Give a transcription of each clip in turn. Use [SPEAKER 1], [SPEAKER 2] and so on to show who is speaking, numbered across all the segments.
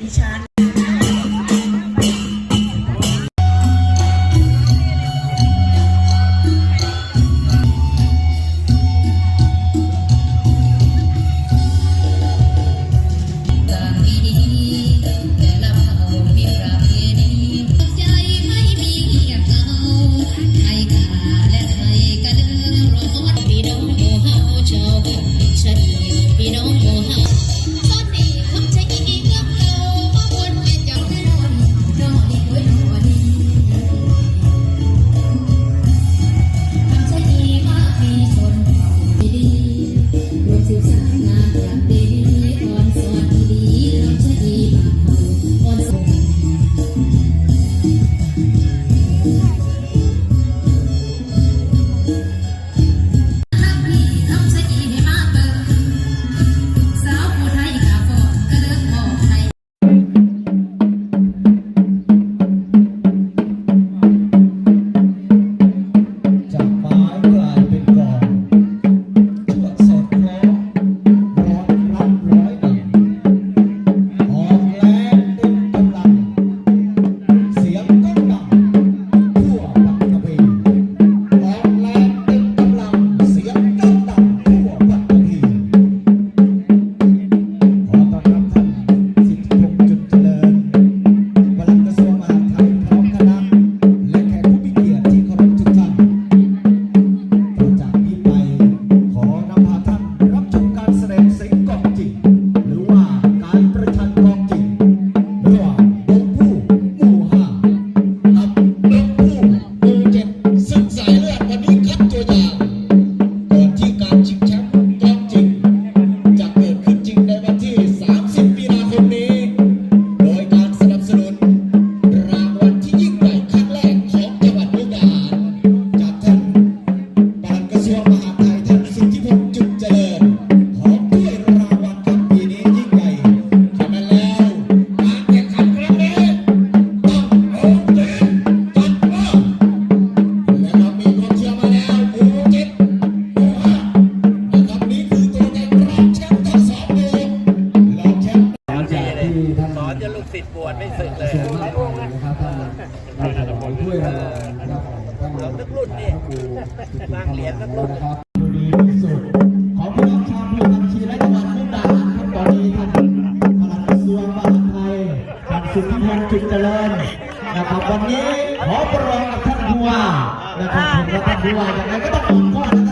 [SPEAKER 1] 你วิ สิทธิ์บวชไม่ศึกเลยห
[SPEAKER 2] ลายองค์นะครับท่านอาจารย์ช่วยเราเราตึกรุ่นนี่บา
[SPEAKER 3] งเหรียญตึกรุ่น
[SPEAKER 2] ครับดีที่สุดขอพี่น้องชาวบุรีรัมย์ชีและจังหวัดมุกดาหารครับตอนนี้ท่านพลังกระทรวงไทยท่านสุทธิพงศ์จิตเจริญนะครับวันนี้ขอประลองกับท่านผู้ว่านะครับผท่านผู้ว่าอย่างไรก็ต้องขอบคุณนะครับ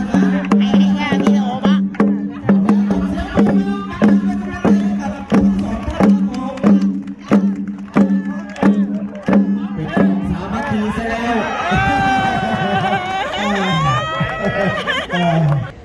[SPEAKER 2] É. É. É.